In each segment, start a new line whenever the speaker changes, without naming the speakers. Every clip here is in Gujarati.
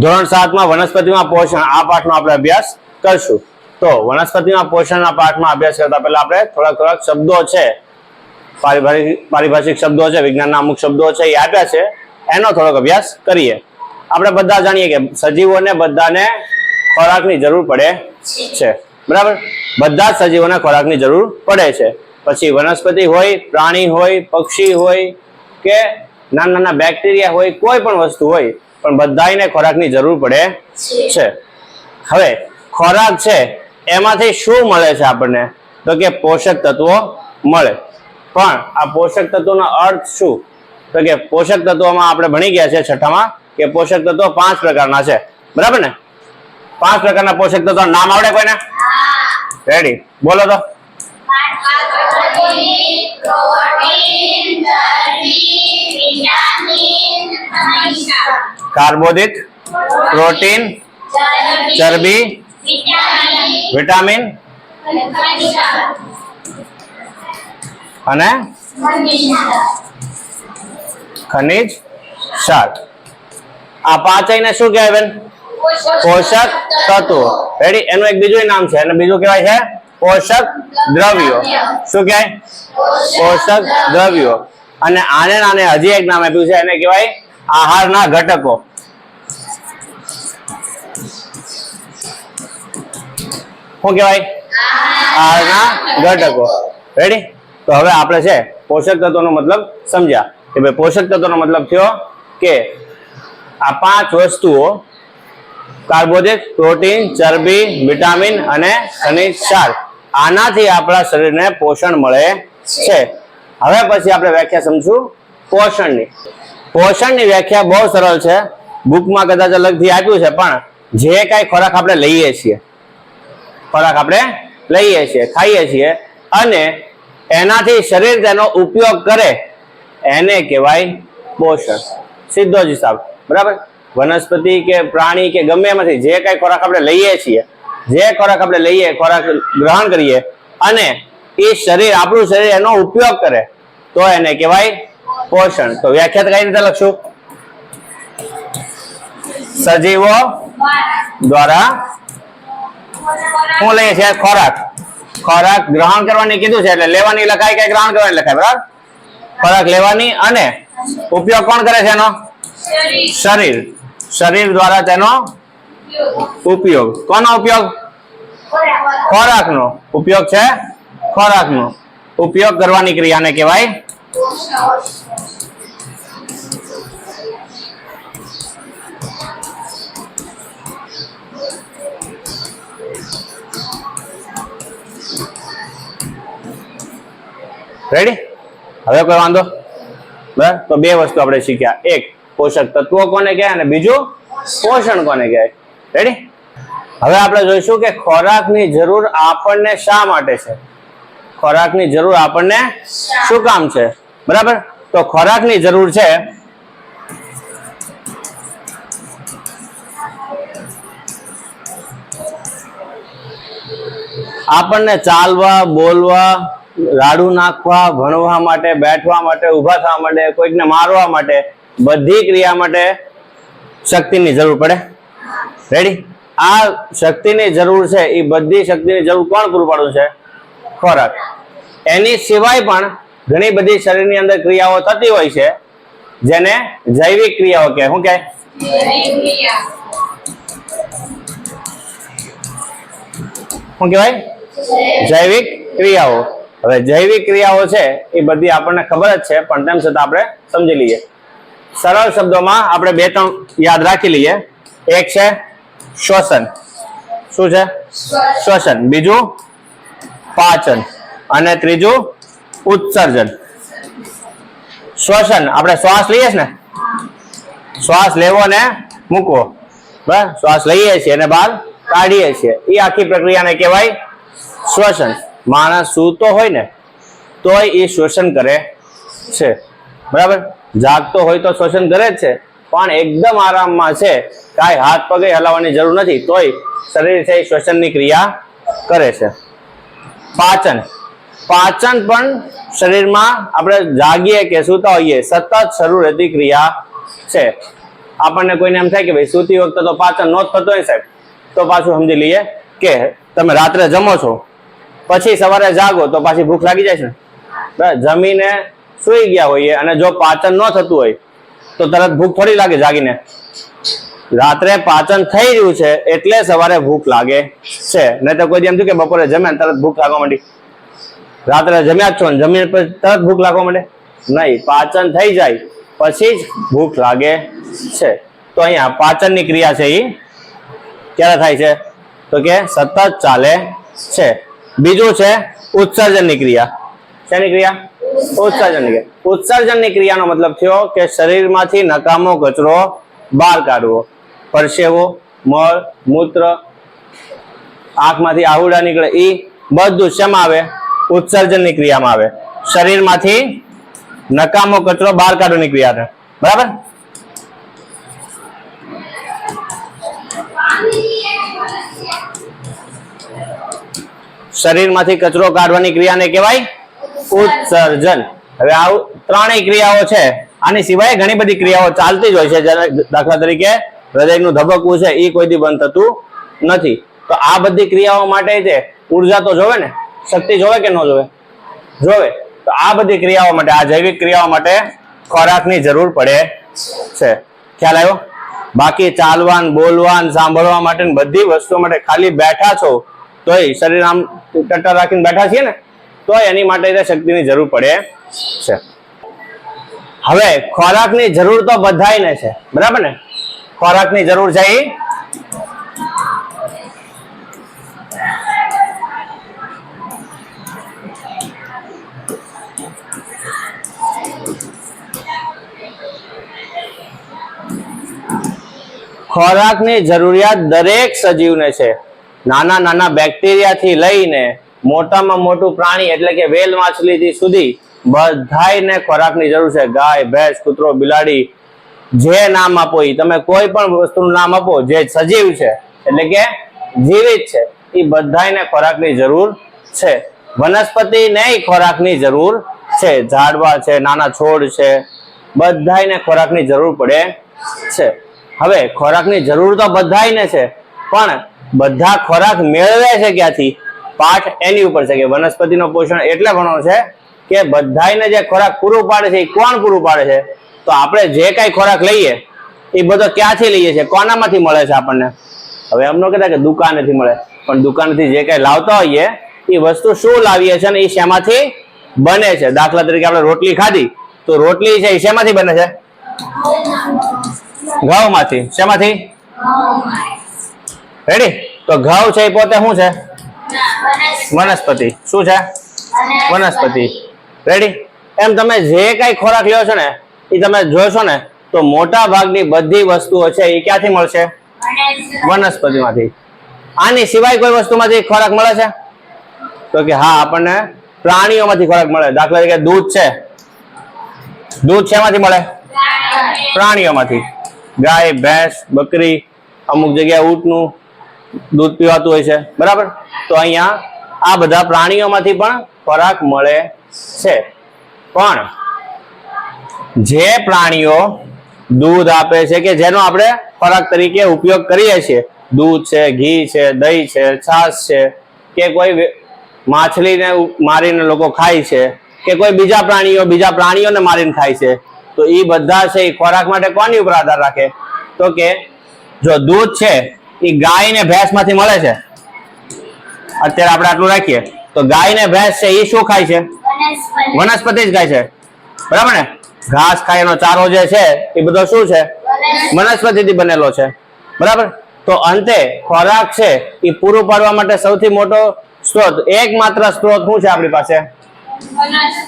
ધોરણ સાતમાં વનસ્પતિમાં પોષણ, આ પાઠનો આપણે અભ્યાસ કરશું. તો વનસ્પતિમાં પોષણના પાઠમાં અભ્યાસ કરતા પહેલા આપણે થોડાક થોડાક શબ્દો છે. પારિભાષિક પારિભાષિક શબ્દો છે, વિજ્ઞાનના અમુક શબ્દો છે, એ આપ્યા છે. એનો થોડોક અભ્યાસ કરીએ. આપણે બધા જાણીએ કે સજીવોને બધાને ખોરાકની જરૂર પડે છે. બરાબર? બધા જ સજીવોને ખોરાકની જરૂર પડે છે. પછી વનસ્પતિ હોય, પ્રાણી હોય, પક્ષી હોય કે નાના નાના બેક્ટેરિયા હોય, કોઈ પણ વસ્તુ હોય પણ બધાને ખોરાકની જરૂર પડે છે. હવે, ખોરાક છે, એમાંથી શું મળે છે આપણને? તો કે પોષક તત્વો મળે. પણ આ પોષક તત્વોનો અર્થ શું? તો કે પોષક તત્વોમાં આપણે ભણી ગયા છે છઠ્ઠામાં કે પોષક તત્વો પાંચ પ્રકારના છે. બરાબર ને? પાંચ પ્રકારના પોષક તત્વો નામ આવડે કોઈને? રેડી બોલો તો. કાર્બોદિત, પ્રોટીન, ચરબી, વિટામિન અને ખનિજ ક્ષાર આ પાંચેયને શું કહેવાય બેન? પોષક તત્વો. રેડી એનું એક બીજું નામ છે. અને બીજું કહેવાય છે પોષક દ્રવ્યો. શું કહેવાય? પોષક દ્રવ્યો. અને આને નાને હજી એક નામ આપ્યું છે. એને કહેવાય આહારના ઘટકો. શું કહેવાય? આહારના ઘટકો. રેડી તો હવે આપણે છે, પોષક તત્વોનો મતલબ સમજ્યા. કે ભાઈ, પોષક તત્વોનો મતલબ થયો કે આ પાંચ વસ્તુઓ, કાર્બોદિત, પ્રોટીન, ચરબી, વિટામિન અને ખનિજ ક્ષાર, આનાથી આપણા શરીરને પોષણ મળે છે. હવે પછી આપણે વ્યાખ્યા સમજશું પોષણની. પોષણની વ્યાખ્યા બહુ સરળ છે. બુકમાં કદાચ અલગથી આપ્યું છે, પણ જે કાંઈ ખોરાક આપણે લઈએ છીએ, ખોરાક આપણે લઈએ છીએ, ખાઈએ છીએ, અને એનાથી શરીર તેનો ઉપયોગ કરે, એને કહેવાય પોષણ. સીધો જ હિસાબ. બરાબર? વનસ્પતિ કે પ્રાણી કે ગમે એમાંથી જે કાંઈ ખોરાક આપણે લઈએ છીએ, જે ખોરાક આપણે લઈએ, ખોરાક ગ્રહણ કરીએ, અને એ શરીર, આપણું શરીર એનો ઉપયોગ કરે, તો એને કહેવાય પોષણ. તો વ્યાખ્યાત કઈ રીતે લખશું? સજીવો દ્વારા શું લઈએ છીએ? ખોરાક. ખોરાક ગ્રહણ કરવાની કીધું છે એટલે લેવાની લખાય કે ગ્રહણ કરવાની લખાય, બરાબર? ખોરાક લેવાની અને ઉપયોગ કોણ કરે છે એનો? શરીર. શરીર દ્વારા તેનો ઉપયોગ. કોનો ઉપયોગ? ખોરાકનો. ઉપયોગ છે ખોરાકનો. ઉપયોગ કરવાની ક્રિયાને કહેવાય રેડી હવે કોઈ વાંધો? બરાબર તો બે વસ્તુ આપણે શીખ્યા. એક, પોષક તત્વો કોને કહેવાય અને બીજું, પોષણ કોને કહેવાય. રેડી હવે આપણે જોઈશું કે ખોરાકની જરૂર આપણને શા માટે છે? ખોરાકની જરૂર આપણને શું કામ છે? બરાબર? તો ખોરાકની જરૂર છે. આપણને ચાલવા, બોલવા રાડુ નાખવા, ભણવા માટે, બેઠવા માટે, ઊભા થવા માટે, કોઈકને મારવા માટે, બધી ક્રિયા માટે શક્તિની જરૂર પડે. રેડી આ શક્તિની જરૂર છે એ બધી શક્તિની જરૂર કોણ પૂરું પાડવું છે? ખોરાક. એની સિવાય પણ ઘણી બધી શરીરની અંદર ક્રિયાઓ થતી હોય છે જેને જૈવિક ક્રિયાઓ કે શું કે શું કહેવાય? જૈવિક ક્રિયાઓ. હવે જૈવિક ક્રિયાઓ છે એ બધી આપણને ખબર જ છે પણ તેમ છતાં આપણે સમજી લઈએ. સરળ શબ્દોમાં આપણે બે ત્રણ યાદ રાખી લઈએ. એક છે શ્વસન. શું છે? શ્વસન. બીજું પાચન. અને ત્રીજું ઉત્સર્જન. શ્વસન. આપણે શ્વાસ લઈએ ને? શ્વાસ લેવો ને મૂકવો. બરાબર? શ્વાસ લઈએ છીએ અને બહાર કાઢીએ છીએ. એ આખી પ્રક્રિયાને કહેવાય શ્વસન. માણસ સૂતો હોય ને, તોય એ શ્વસન કરે છે. બરાબર? જાગતો હોય તો શ્વસન કરે જ છે. પણ એકદમ આરામમાં છે, કાંઈ હાથ પગે હલાવવાની જરૂર નથી, તોય શરીર છે એ શ્વસનની ક્રિયા કરે છે. પાચન. પાચન પણ શરીરમાં આપણે જાગીએ કે સૂતા હોઈએ, સતત શરૂ રહેતી ક્રિયા છે. આપણને કોઈને એમ થાય કે ભાઈ સૂતી વખતે તો પાચન ન થતો હોય સાહેબ. તો પાછું સમજી લઈએ કે તમે રાત્રે જમો છો, પછી સવારે જાગો તો પાછી ભૂખ લાગી જાય છે. બરાબર? જમીને સુઈ ગયા હોઈએ અને જો પાચન ન થતું હોય, તો તરત ભૂખ થોડી લાગે જાગીને. રાત્રે પાચન થઈ રહ્યું છે એટલે સવારે ભૂખ લાગે છે. નહીં તો કોઈ એમ થયું કે બપોરે જમે તરત ભૂખ લાગવા માંડી. રાત્રે જમ્યા છો ને? જમીન પર તરત ભૂખ લાગવા માંડે? નહીં, પાચન થઈ જાય, પછી જ ભૂખ લાગે છે. તો અહીંયા પાચનની ક્રિયા છે એ ક્યારે થાય છે? તો કે સતત ચાલે છે. બીજું છે ઉત્સર્જનની ક્રિયા. શેની ક્રિયા? ઉત્સર્જનની ક્રિયા. ઉત્સર્જનની ક્રિયાનો મતલબ થયો કે શરીરમાંથી નકામો કચરો બહાર કાઢવો. પરસેવો, મળ, મૂત્ર, આંખમાંથી આહુડા નીકળે એ બધું શેમાં આવે? ઉત્સર્જનની ક્રિયામાં આવે. શરીરમાંથી નકામો કચરો બહાર કાઢવાની ક્રિયા છે. બરાબર? શરીરમાંથી કચરો કાઢવાની ક્રિયાને કહેવાય ઉત્સર્જન. હવે આ ત્રણેય ક્રિયાઓ છે. આની સિવાય ઘણી બધી ક્રિયાઓ ચાલતી જ હોય છે. દાખલા તરીકે હૃદયનું ધબકવું છે એ કોઈ દી બંધ થતું નથી. તો આ બધી ક્રિયાઓ માટે છે ઊર્જા તો જોવે ને શક્તિ જોવે કે ન જોવે? જોવે. તો આ બધી ક્રિયાઓ માટે, આ જૈવિક ક્રિયાઓ માટે ખોરાકની જરૂર પડે છે. ખ્યાલ આવ્યો? બાકી ચાલવાન, બોલવાન, સાંભળવા માટે બધી વસ્તુઓ માટે ખાલી બેઠા છો, તોય શરીર આમ ટટ્ટર રાખીને બેઠા છીએ ને, તોય એની માટે તે શક્તિની જરૂર પડે છે. હવે, ખોરાકની જરૂર તો બધાયને છે. બરાબર ને? ખોરાકની જરૂર છે ખોરાકની જરૂરિયાત દરેક સજીવને છે. નાના નાના બેક્ટેરિયાથી લઈને મોટામાં મોટું પ્રાણી એટલે કે વેલ માછલીથી સુધી બધાયને ખોરાકની જરૂર છે. ગાય, ભેંસ, કૂતરો, બિલાડી, જે નામ આપો એ તમે કોઈ પણ વસ્તુનું નામ આપો, જે સજીવ છે, એટલે કે જીવિત છે એ બધાયને ખોરાકની જરૂર છે. વનસ્પતિને ખોરાકની જરૂર છે. ઝાડવા છે, નાના છોડ છે, બધાયને ખોરાકની જરૂર પડે છે. હવે ખોરાકની જરૂર તો બધાયને છે, પણ બધા ખોરાક મેળવે છે ક્યાંથી? પાઠ એની ઉપર છે કે વનસ્પતિનો પોષણ એટલે ભણો છે કે બધાયને જે ખોરાક પૂરું પાડે છે, એ કોણ પૂરું પાડે છે? તો આપણે જે કાંઈ ખોરાક લઈએ, એ બધો ક્યાંથી લઈએ છીએ? કોનામાંથી મળે છે આપણને? હવે એમનો કહેતા કે દુકાનેથી મળે, પણ દુકાનથી જે કાંઈ લાવતા હોઈએ, એ વસ્તુ શું લાવીએ છીએ ને એ શેમાંથી બને છે? દાખલા તરીકે આપણે રોટલી ખાધી, તો રોટલી છે એ શેમાંથી બને છે? ઘઉંમાંથી શેમાંથી? રેડી તો ઘઉં છે એ પોતે શું છે? વનસ્પતિ. શું છે? વનસ્પતિ. રેડી એમ તમે જે કઈ ખોરાક લ્યો છો ને એ તમે જોશો ને, તો મોટા ભાગની બધી વસ્તુઓ છે એ ક્યાંથી મળશે? વનસ્પતિમાંથી. આની સિવાય કોઈ વસ્તુમાંથી ખોરાક મળે છે? તો કે હા, આપણને પ્રાણીઓમાંથી ખોરાક મળે. દાખલા તરીકે દૂધ છે. દૂધ શેમાંથી મળે? પ્રાણીઓમાંથી. ગાય, ભેંસ, બકરી, અમુક જગ્યાએ ઊંટનું દૂધ પીવાતું હોય છે. બરાબર? તો અહીંયા આ બધા પ્રાણીઓમાંથી પણ ખોરાક મળે છે. પણ જે પ્રાણીઓ દૂધ આપે છે કે જેનો આપણે ખોરાક તરીકે ઉપયોગ કરીએ છીએ, દૂધ છે, ઘી છે, દહીં છે, છાશ છે, કે કોઈ માછલીને મારીને લોકો ખાય છે, કે કોઈ બીજા પ્રાણીઓ, બીજા પ્રાણીઓને મારીને ખાય છે તો એ બધા છે એ ખોરાક માટે કોની ઉપર આધાર રાખે? તો કે જો દૂધ છે એ ગાય ને ભેંસમાંથી મળે છે? અત્યારે આપણે આટલું રાખીએ. તો ગાય ને ભેંસ છે એ શું ખાય છે? વનસ્પતિ. જ ખાય છે. બરાબર ને? ઘાસ ખાય એનો ચારો જે છે એ બધો શું છે? વનસ્પતિથી બનેલો છે. બરાબર? તો અંતે ખોરાક છે એ પૂરું પાડવા માટે સૌથી મોટો સ્ત્રોત એકમાત્ર સ્ત્રોત શું છે આપણી પાસે?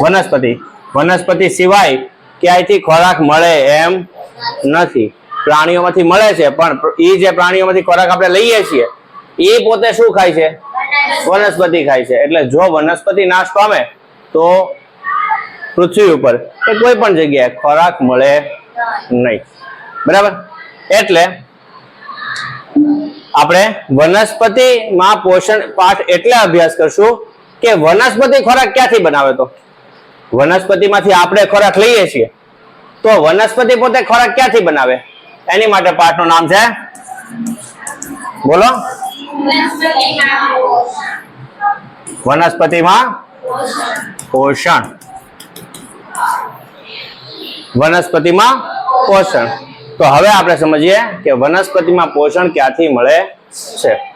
વનસ્પતિ. વનસ્પતિ સિવાય ક્યાંયથી ખોરાક મળે એમ નથી. પ્રાણીઓમાંથી મળે છે, પણ એ જે પ્રાણીઓમાંથી ખોરાક આપણે લઈએ છીએ એ પોતે શું ખાય છે? વનસ્પતિ ખાય છે. એટલે જો વનસ્પતિ નાશ પામે, તો પૃથ્વી ઉપર કે કોઈ પણ જગ્યાએ ખોરાક મળે નહીં. બરાબર? એટલે આપણે વનસ્પતિમાં પોષણ પાઠ એટલે અભ્યાસ કરશું કે વનસ્પતિ ખોરાક ક્યાંથી બનાવે તો? વનસ્પતિમાંથી આપણે ખોરાક લઈએ છીએ. તો વનસ્પતિ પોતે ખોરાક ક્યાંથી બનાવે? એની માટે પાઠનું નામ છે? બોલો. વનસ્પતિમાં પોષણ. વનસ્પતિમાં પોષણ. તો હવે આપણે સમજીએ કે વનસ્પતિમાં પોષણ ક્યાંથી મળે છે?